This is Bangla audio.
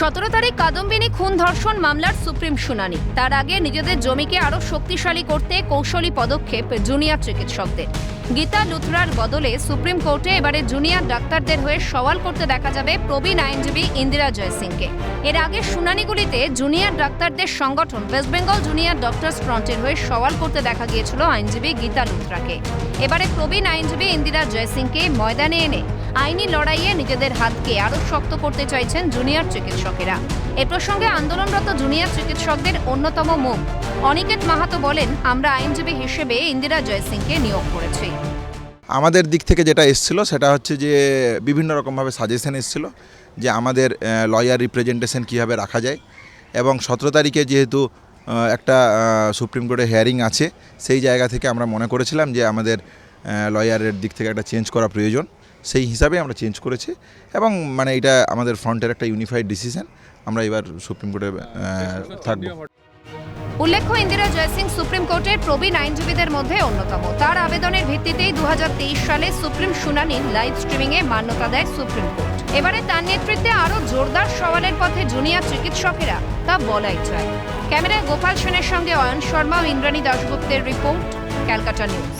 সতেরো তারিখ কাদম্বিনী খুন ধর্ষণ মামলার সুপ্রিম শুনানি। তার আগে নিজেদের জমিকে আরও শক্তিশালী করতে কৌশলী পদক্ষেপ জুনিয়র চিকিৎসকদের। গীতা লুথরার বদলে সুপ্রিম কোর্টে এবারে জুনিয়র ডাক্তারদের হয়ে সওয়াল করতে দেখা যাবে প্রবীণ আইনজীবী ইন্দিরা জয়সিংকে এর আগে শুনানিগুলিতে জুনিয়র ডাক্তারদের সংগঠন ওয়েস্ট বেঙ্গল জুনিয়র ডক্টরস ফ্রন্টের হয়ে সওয়াল করতে দেখা গিয়েছিল আইনজীবী গীতা লুথরাকে। এবারে প্রবীণ আইনজীবী ইন্দিরা জয়সিংকে ময়দানে এনে আইনি লড়াইয়ে নিজেদের হাতকে আরও শক্ত করতে চাইছেন জুনিয়র চিকিৎসকেরা। এ প্রসঙ্গে আন্দোলনরত জুনিয়র চিকিৎসকদের অন্যতম মুখ। অনিকেত মাহাতো বলেন, আমরা আইনজীবী হিসেবে ইন্দিরা জয়সিংকে নিয়োগ করেছি। আমাদের দিক থেকে যেটা এসছিল, সেটা হচ্ছে যে বিভিন্ন রকমভাবে সাজেশন এসছিল যে আমাদের লয়ার রিপ্রেজেন্টেশন কীভাবে রাখা যায়। এবং সতেরো তারিখে যেহেতু একটা সুপ্রিম কোর্টে হেয়ারিং আছে, সেই জায়গা থেকে আমরা মনে করেছিলাম যে আমাদের লয়ারের দিক থেকে একটা চেঞ্জ করা প্রয়োজন। সেই হিসাবে আমরা চেঞ্জ করেছি এবং মানে এটা আমাদের ফ্রন্টের একটা ইউনিফাইড ডিসিশন আমরা এবার সুপ্রিম কোর্টে থাকব। উল্লেখ্য, ইন্দিরা জয়সিং সুপ্রিম কোর্টের প্রবীণ আইনজীবীদের মধ্যে অন্যতম। তার আবেদনের ভিত্তিতেই দুহাজার তেইশ সালে সুপ্রিম শুনানি লাইভ স্ট্রিমিংয়ে মান্যতা দেয় সুপ্রিম কোর্ট। এবারে তার নেতৃত্বে আরও জোরদার সওয়ালের পথে জুনিয়র চিকিৎসকেরা তা বলাই যায়। ক্যামেরায় গোপাল সেনের সঙ্গে অয়ন শর্মা ও ইন্দ্রাণী দাশগুপ্তের রিপোর্ট, ক্যালকাটা নিউজ।